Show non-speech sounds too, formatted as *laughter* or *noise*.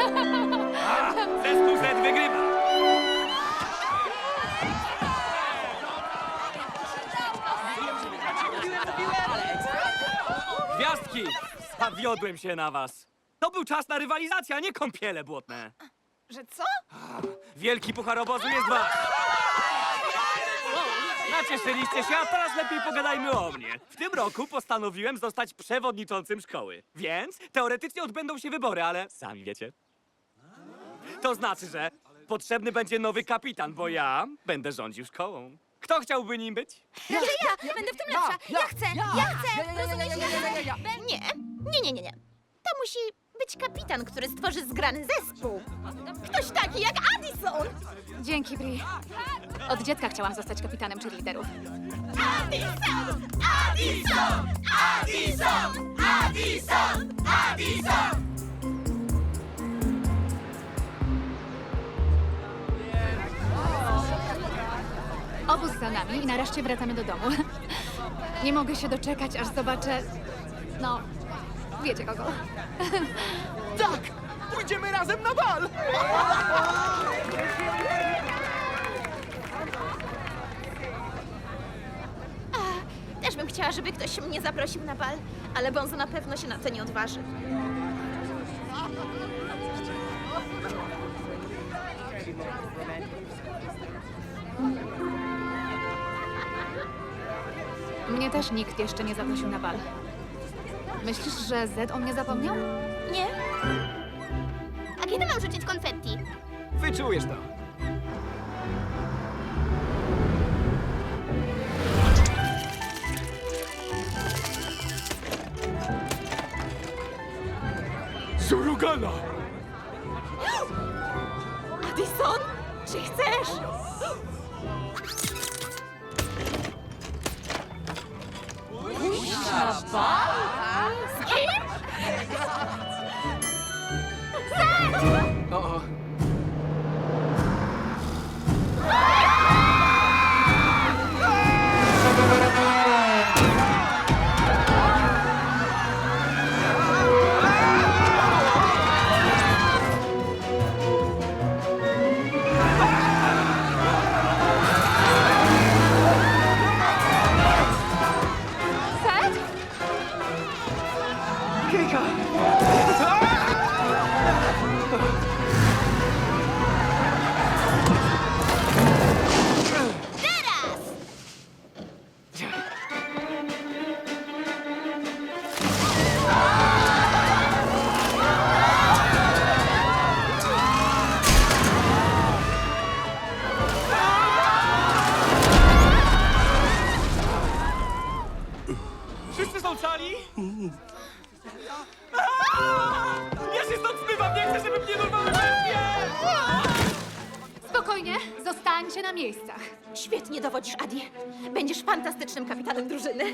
A, zespół Z wygrywa. Gwiazdki! Zawiodłem się na was. To był czas na rywalizację, a nie kąpiele błotne. Że co? Wielki puchar obozu jest wasz! Nacieszyliście się, a teraz lepiej pogadajmy o mnie. W tym roku postanowiłem zostać przewodniczącym szkoły. Więc teoretycznie odbędą się wybory, ale sami wiecie. To znaczy, że potrzebny będzie nowy kapitan, bo ja będę rządził szkołą. Kto chciałby nim być? Ja, ja, będę w tym lepsza. Ja, ja, chcę, ja, ja, chcę. ja, ja, ja, Rozumiesz? ja, ja, ja, ja, ja. Nie, nie, nie, nie, nie. To musi być kapitan, który stworzy zgrany zespół. Ktoś taki jak Addison. Dzięki, Bri. Od dziecka chciałam zostać kapitanem cheerleaderów. Addison! Addison! Addison! Addison! Addison! Obóz za nami i nareszcie wracamy do domu. *laughs* Nie mogę się doczekać, aż zobaczę... No, wiecie kogo. *laughs* Tak! Pójdziemy razem na bal! Też bym chciała, żeby ktoś mnie zaprosił na bal, ale Bonzo na pewno się na to nie odważy. Mnie też nikt jeszcze nie zaprosił na bal. Myślisz, że Z o mnie zapomniał? Nie? A kiedy mam rzucić konfetti? Wyczujesz to. Surugana! Addison, czy chcesz? Z Kejka! Wszyscy są cali? Ja się stąd zmywam, nie chcę, żeby mnie wszystkie! Spokojnie, zostańcie na miejscach. Świetnie dowodzisz, Adi. Będziesz fantastycznym kapitanem drużyny.